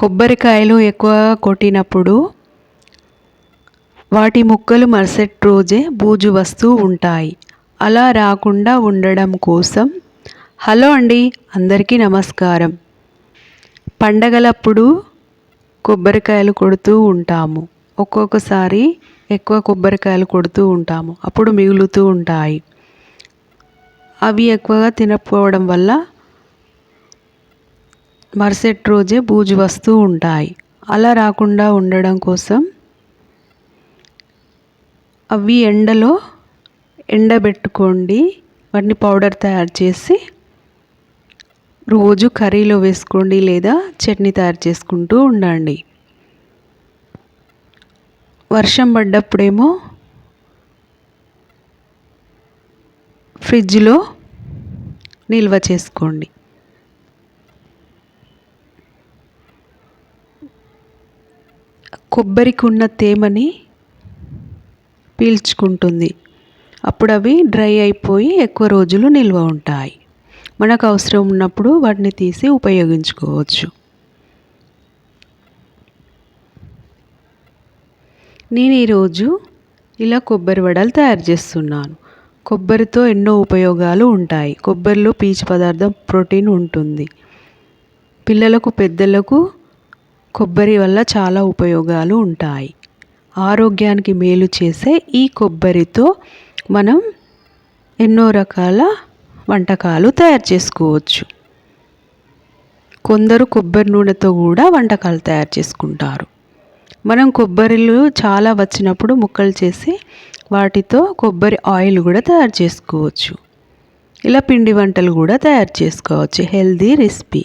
కొబ్బరికాయలు ఎక్కువగా కొట్టినప్పుడు వాటి ముక్కలు మరుసటి రోజే బూజు వస్తూ ఉంటాయి. అలా రాకుండా ఉండడం కోసం హలో అండి అందరికీ నమస్కారం. పండగలప్పుడు కొబ్బరికాయలు కొడుతూ ఉంటాము. ఒక్కొక్కసారి ఎక్కువ కొబ్బరికాయలు కొడుతూ ఉంటాము. అప్పుడు మిగులుతూ ఉంటాయి. అవి ఎక్కువగా తినకపోవడం వల్ల మరుసటి రోజే బూజు వస్తూ ఉంటాయి. అలా రాకుండా ఉండడం కోసం అవి ఎండలో ఎండబెట్టుకోండి. వాటిని పౌడర్ తయారు చేసి రోజు కర్రీలో వేసుకోండి లేదా చట్నీ తయారు చేసుకుంటూ ఉండండి. వర్షం పడ్డప్పుడేమో ఫ్రిడ్జ్లో నిల్వ చేసుకోండి. కొబ్బరికి ఉన్న తేమని పీల్చుకుంటుంది. అప్పుడు అవి డ్రై అయిపోయి ఎక్కువ రోజులు నిల్వ ఉంటాయి. మనకు అవసరం ఉన్నప్పుడు వాటిని తీసి ఉపయోగించుకోవచ్చు. నేను ఈరోజు ఇలా కొబ్బరి వడలు తయారు చేస్తున్నాను. కొబ్బరితో ఎన్నో ఉపయోగాలు ఉంటాయి. కొబ్బరిలో పీచు పదార్థం ప్రోటీన్ ఉంటుంది. పిల్లలకు పెద్దలకు కొబ్బరి వల్ల చాలా ఉపయోగాలు ఉంటాయి. ఆరోగ్యానికి మేలు చేసే ఈ కొబ్బరితో మనం ఎన్నో రకాల వంటకాలు తయారు చేసుకోవచ్చు. కొందరు కొబ్బరి నూనెతో కూడా వంటకాలు తయారు చేసుకుంటారు. మనం కొబ్బరిలు చాలా వచ్చినప్పుడు ముక్కలు చేసి వాటితో కొబ్బరి ఆయిల్ కూడా తయారు చేసుకోవచ్చు. ఇలా పిండి వంటలు కూడా తయారు చేసుకోవచ్చు. Healthy recipe.